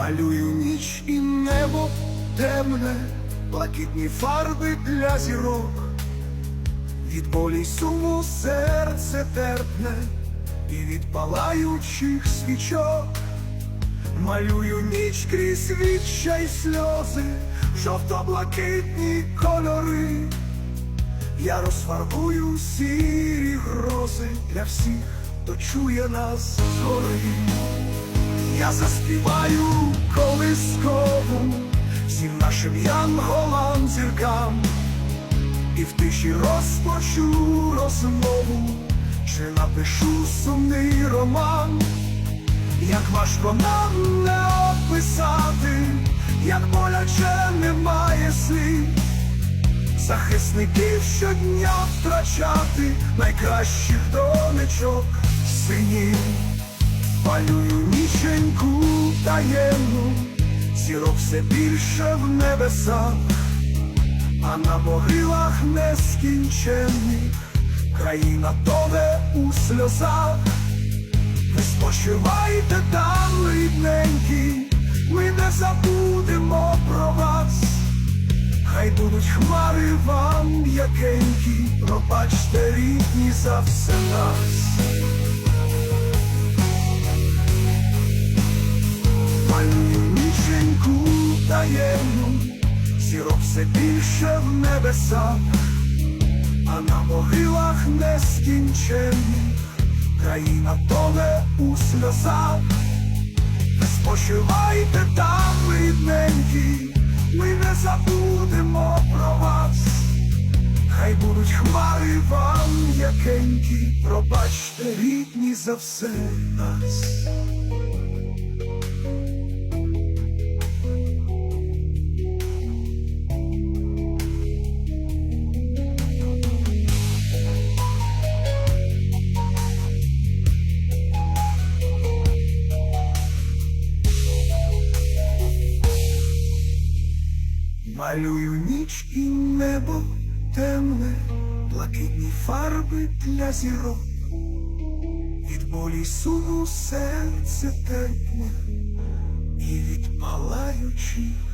Малюю ніч і небо темне, блакитні фарби для зірок, від болі й суму серце терпне, і від палаючих свічок, малюю ніч крізь відчай сльози, жовто-блакитні кольори. Я розфарбую сірі грози для всіх, хто чує нас згори. Я заспіваю колискову всім нашим янголам зіркам, і в тиші розпочу розмову, чи напишу сумний роман, як важко нам не описати, як боляче немає слів. Захисників щодня втрачати найкращих донечок синів. Палюю ніченьку таємну, зірок все більше в небесах, а на могилах нескінченних країна тоне у сльозах. Ви спочивайте там, рідненькі, ми не забудемо про вас. Хай будуть хмари вам м'якенькі, пробачте рідні за все нас. Все більше в небесах, а на могилах нескінченних країна тоне у сльозах. Не спочивайте там, рідненькі, ми не забудемо про вас. Хай будуть хмари вам м'якенькі, пробачте рідні за все нас. Малюю ніч і небо темне, блакитні фарби для зірок, від болі суму серце терпне, і від палаючих.